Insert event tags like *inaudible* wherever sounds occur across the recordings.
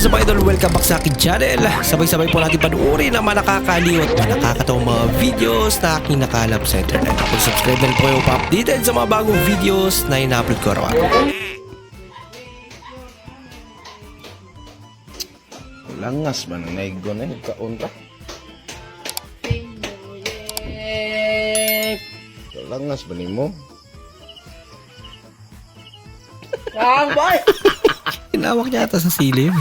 is up idol? Welcome back sa akin channel. Sabay-sabay po natin panuorin ang mga nakakaliw at mga nakakatawang mga videos na aking nakalap sa internet. Kung subscribe na po kayo pa-updated sa mga bagong videos na ina-upload ko araw Langas man ang naigo na yung kaunta. Langas ba ni mo? Tinawak niya ata sa silim.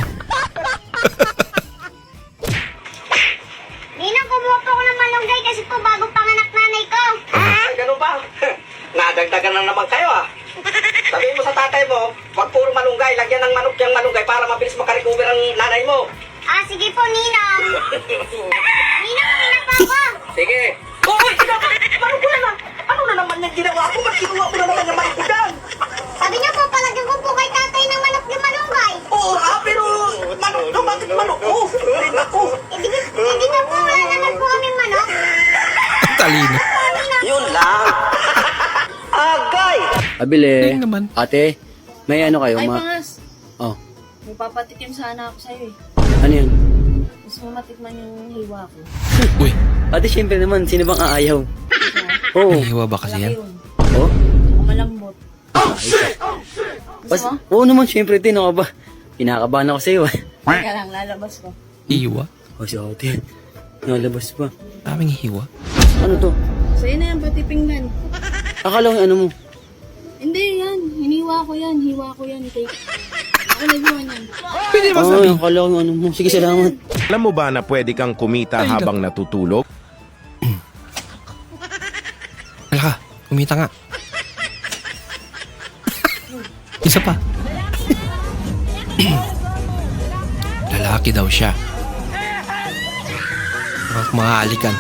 Ninang, kumuha po ako ng malunggay kasi po bago panganak nanay ko. Ay, ganun ba? *laughs* Nadagdagan na naman kayo ah. Sabihin mo sa tatay mo, wag puro malunggay, lagyan ng manok yung malunggay para mabilis makarecover ang nanay mo. Ah, sige po, Ninang. *laughs* Ninang, ninang pa ako. Sige. Uy, manok ko na na. Ano na naman yung ginawa ko? Ba't kinuha ko na naman yung manok ko dyan? Sabi niyo po, palagyan ko po kay tatay ng manok yung Oo nga, pero manok to, bakit manok ko? Ay, naku. Eh, di, eh, di ba po wala naman po kaming manok? Talino. Yun lang. Agay! Abili. Ayun naman. Ate, may ano kayo? Ay, Ma pangas. oh, May papatikim sana ako sa'yo eh. ano yun? Gusto mo matikman yung hiwa ko. *laughs* Uy, Ate, syempre naman, sino bang aayaw? Oo. may hiwa ba kasi Malaki yan? yun. Oh? Malambot. Bas, Gusto mo? oo naman, syempre, tin, ako ba? Pinakabahan ako sa'yo. ah. Teka lang, lalabas ko. Hiwa? O, si ate. Nalabas pa. Daming hiwa. Ano to? Sa'yo na yan, pati pinggan. Akala ko yung ano mo. Hindi yan. Hiniwa ko yan. Hiwa ko yan. Take. Ako naghiwa niyan. Pwede ba Ay, sabihin? akala ko yung ano mo. Sige, salamat. Alam mo ba na pwede kang kumita Ay, habang natutulog? Wala ka, kumita nga. Isa pa. *clears throat* Lalaki daw siya. Mga mga alikan.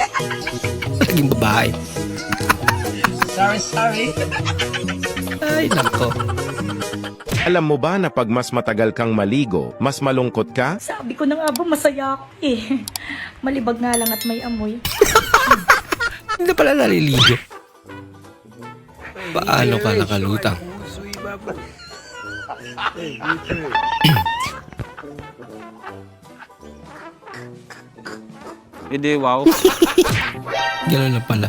*laughs* Laging babae. Sorry, sorry. Ay, nako. Alam mo ba na pag mas matagal kang maligo, mas malungkot ka? Sabi ko na nga ba masaya ako eh. Malibag nga lang at may amoy. Hindi na pala naliligo. Paano ka nakalutang? Hindi, wow. Ganun na pala.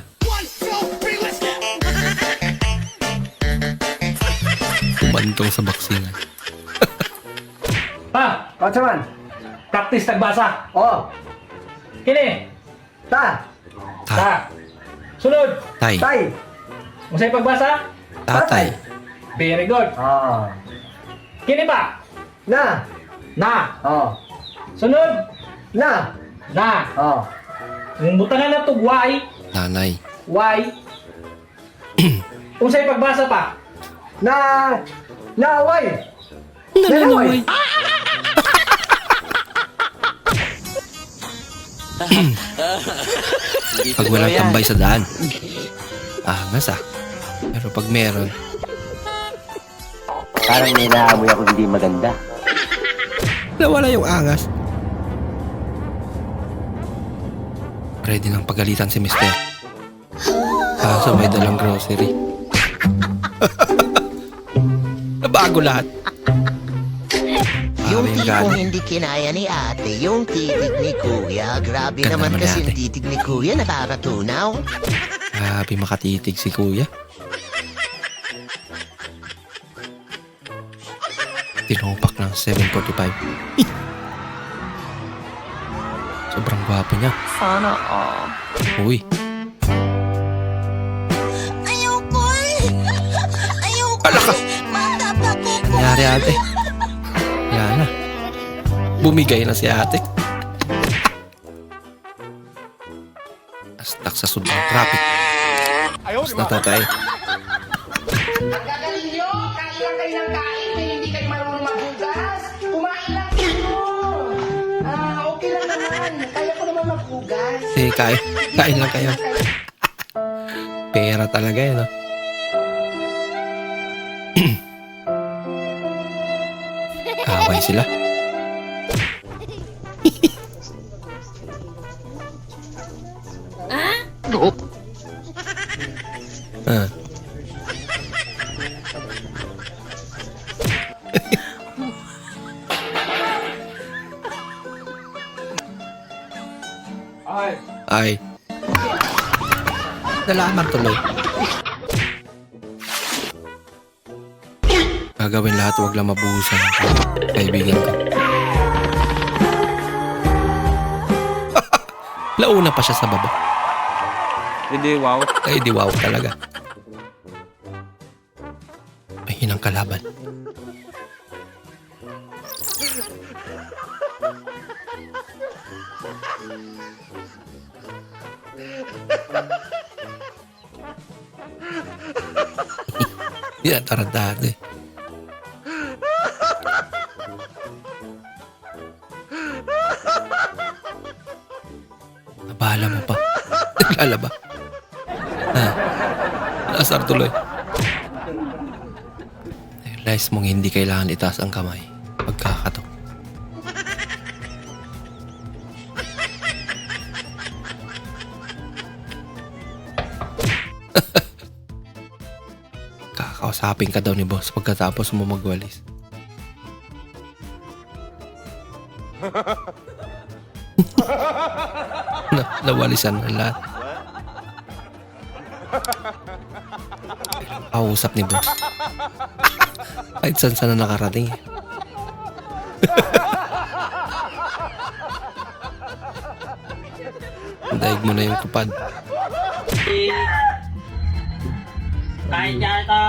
Kumantong sa baksingan. Ha? *laughs* Kautsaman? Practice nagbasa. Oo. Kini. Ta. Ta, Ta. Sunod. tay, Tay. Masay pagbasa? tatay, Very good. Oo. Kini pa. Na. Na. Oo. Sunod. Na. Na. Oo. Yung butangan na to, why? nanay, Why? *clears throat* Unsay pagbasa pa? Na. Na, why? nananaway. *clears throat* Pag walang tambay sa daan. Ah. Pero pag meron, Parang nilaamoy ako hindi maganda. nawala yung angas. Ready ng pagalitan si Mister. Kaso may dalang grocery. *laughs* Nabago lahat. Yung Yung tipong galing. hindi kinaya ni ate, yung titig ni kuya. Grabe Ganda naman naman kasi ni yung ate. titig ni kuya, nakakatunaw. Grabe makatitig si kuya. Ng 745. Sobrang gwapo niya. Sana all. Uy, Ayoko eh. Ayoko Ala ka! Matapa ko nangyari ate. Yan na. Bumigay na si ate. Astak sa sobrang traffic. Mas natatay. Ang gagaling nyo, lang kayo ng kain, naman maghugas. Eh, kain. Kain lang kayo. Pera talaga yun, *clears throat* no? Away sila. Ah? Ay. Nalaman tuloy. Gagawin lahat, wag lang mabuhusan kaibigan ko. *laughs* Launa pa siya sa baba. Hindi, wow. Ay, di wow talaga. May hinang kalaban. Yan, tarantado eh. Nabahala mo pa. Naglalaba. Ha? Nasar tuloy. Realize mong hindi kailangan itaas ang kamay. Pagkakato. *laughs* Kakausapin ka daw ni boss pagkatapos mo magwalis. *laughs* na, nawalisan ang lahat. Kausap ni boss. *laughs* Kahit saan saan na nakarating eh. Daig mo na yung kupad. Kahit yata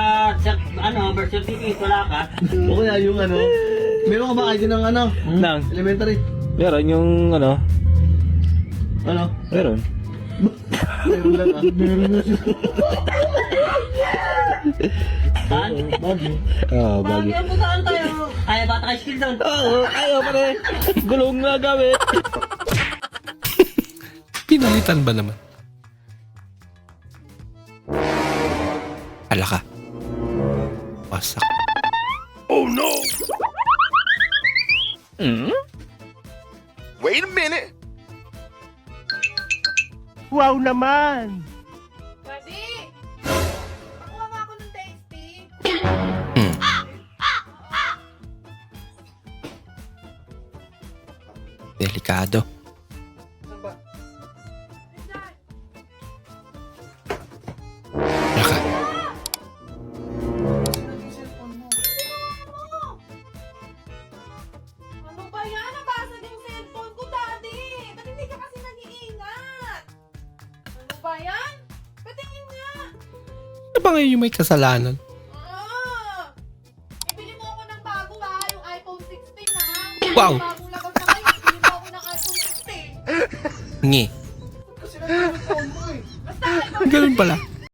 sa ano, birth certificate, wala ka. O kaya yung ano, meron ka ba ID ng ano? Nang? Elementary. Meron yung ano? Ano? Meron. meron lang ah. *laughs* Meron na siya. Ah, bagay. Bakit po saan tayo? Kaya bata kay skill doon. Oo, ayaw pa rin. Gulong na gamit. Pinalitan ba naman? Hala ka. Wasak. Wait a minute! Wow naman! Daddy! Nakuha nga ako ng tasty. Hmm. Delikado. Ba ngayon yung may kasalanan? Ah! Ibili mo ako ng bago ha, yung iPhone 16 ha. Wow. Bagong labas na kayo, ibili mo ako ng iPhone 16. Ngi. Basta iPhone Ganun pala.